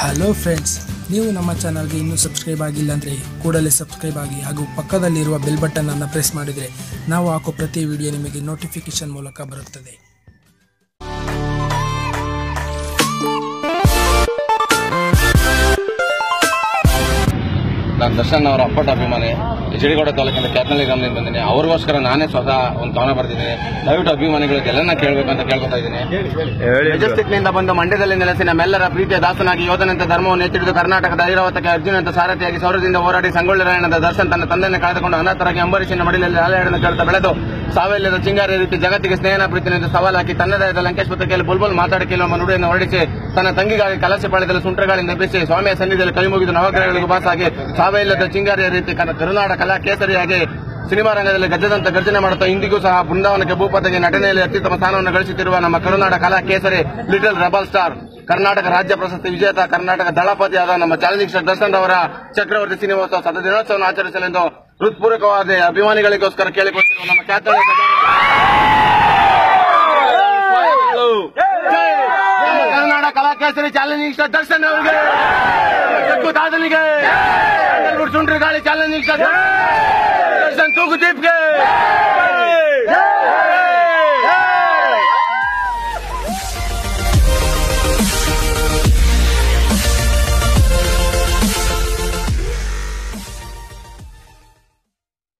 Hello friends ನೀವು ನಮ್ಮ ಚಾನಲ್ಗೆ ಇನ್ನೂ ಸಬ್ಸ್ಕ್ರೈಬ್ ಆಗಿಲ್ಲ ಅಂದರೆ ಕೂಡಲೇ ಸಬ್ಸ್ಕ್ರೈಬ್ ಆಗಿ ಹಾಗೂ ಪಕ್ಕದಲ್ಲಿರುವ ಬೆಲ್ ಬಟನ್ ಅನ್ನು ಪ್ರೆಸ್ ಮಾಡಿದರೆ ನಾವು ಹಾಕೋ ಪ್ರತಿ ವಿಡಿಯೋ ನಿಮಗೆ ನೋಟಿಫಿಕೇಶನ್ ಮೂಲಕ ಬರುತ್ತದೆ. ನಾನು ದರ್ಶನ್ ಅವರ ಅಪ್ಪಟ ಅಭಿಮಾನಿ. ಜಿಡಿಗೌಡ ತಾಲೂಕಿನ ಕ್ಯಾತ್ನಳ್ಳಿ ಗ್ರಾಮದಿಂದ ಬಂದಿದ್ದೀನಿ. ಅವ್ರಿಗೋಸ್ಕರ ನಾನೇ ಸ್ವತಃ ಒಂದು ಕವನ ಬರ್ತಿದ್ದೀನಿ ದಯವಿಟ್ಟು ಅಭಿಮಾನಿಗಳಿಗೆಲ್ಲ ಕೇಳಬೇಕಂತ ಕೇಳ್ಕೊತಾ ಇದ್ದೀನಿ. ಮೆಜೆಸ್ಟಿಕ್ನಿಂದ ಬಂದು ಮಂಡ್ಯದಲ್ಲಿ ನೆಲೆಸಿ ನಮ್ಮೆಲ್ಲರ ಪ್ರೀತಿಯ ದಾಸನಾಗಿ ಯೋಧನಂತ ಧರ್ಮವನ್ನು ಎತ್ತಿಡಿದು ಕರ್ನಾಟಕದ ಐರಾವತಕ್ಕೆ ಅರ್ಜುನಂತ ಸಾರಥಿಯಾಗಿ ಸೌರದಿಂದ ಹೋರಾಡಿ ಸಂಗೊಳ್ಳಿ ರಾಯಣ್ಣದ ದರ್ಶನ್ ತನ್ನ ತಂದೆಯನ್ನು ಕಳೆದುಕೊಂಡು ಅನಾಥರಾಗಿ ಅಂಬರೀಷನ ಮಡಿಲಲ್ಲಿ ಅಲೆಯಾಡನ್ನು ಕೇಳ್ತಾ ಬೆಳೆದು ಸಾವೆಲ್ಲದ ಚಿಂಗಾರಿ ರೀತಿ ಜಗತ್ತಿಗೆ ಸ್ನೇಹನ ಪ್ರೀತಿನಿಂದ ಸವಾಲು ಹಾಕಿ ತನ್ನದಾದ ಲಂಕೇಶ್ ಪತ್ರಿಕೆಯಲ್ಲಿ ಬುಲ್ಬುಲ್ ಮಾತಾಡಿ ಕೆಲವೊಮ್ಮ ನುಡಿಯನ್ನು ಹೊರಡಿಸಿ ತನ್ನ ತಂಗಿಗಾಗಿ ಕಲಸೆ ಪಾಳ್ಯದಲ್ಲಿ ಸುಂಟ್ರಗಳಿಂದ ಎಬ್ಬಿಸಿ ಸ್ವಾಮಿಯ ಸನ್ನಿಧಿಯಲ್ಲಿ ಕೈ ಮುಗಿದು ನವಗ್ರಹಗಳಿಗೆ ಬಾಸಾಗಿ ಸಾವೆಲ್ಲದ ಚಿಂಗಾರಿಯ ರೀತಿ ಕರುನಾಡ ಕಲಾ ಕೇಸರಿಯಾಗಿ ಸಿನಿಮಾ ರಂಗದಲ್ಲಿ ಗಜ್ಜದಂತ ಗರ್ಜನೆ ಮಾಡುತ್ತಾ ಇಂದಿಗೂ ಸಹ ಬೃಂದಾವನಕ್ಕೆ ಭೂಪತಿಗೆ ನಟನೆಯಲ್ಲಿ ಅತ್ಯುತ್ತಮ ಸ್ಥಾನವನ್ನು ಗಳಿಸುತ್ತಿರುವ ನಮ್ಮ ಕರುನಾಡ ಕಲಾ ಕೇಸರಿ, ಲಿಟಲ್ ರೆಬಲ್ ಸ್ಟಾರ್. ಕರ್ನಾಟಕ ರಾಜ್ಯ ಪ್ರಶಸ್ತಿ ವಿಜೇತ ಕರ್ನಾಟಕ ದಳಪತಿಯಾದ ನಮ್ಮ ಚಾಲೆಂಜಿಂಗ್ ಸ್ಟಾರ್ ದರ್ಶನ್ ಅವರ ಚಕ್ರವರ್ತಿ ಸಿನಿಮೋತ್ಸವ ಸತ ದಿನೋತ್ಸವವನ್ನು ಆಚರಿಸಲೆಂದು ಹೃತ್ಪೂರ್ವಕವಾದ ಅಭಿಮಾನಿಗಳಿಗೋಸ್ಕರ ಕೇಳಿಕೊಟ್ಟಿರುವ ನಮ್ಮ ಖ್ಯಾತ ಕರ್ನಾಟಕ ಕಲಾಕೇಸರಿ ಚಾಲೆಂಜಿಂಗ್ ಸ್ಟಾರ್ ದರ್ಶನ್ ಅವರಿಗೆ ದಾದನಿಗೆ ಚಾಲೆಂಜಿಂಗ್ ಸ್ಟಾರ್ ದರ್ಶನ್ ತೂಗು ದೀಪ್ಗೆ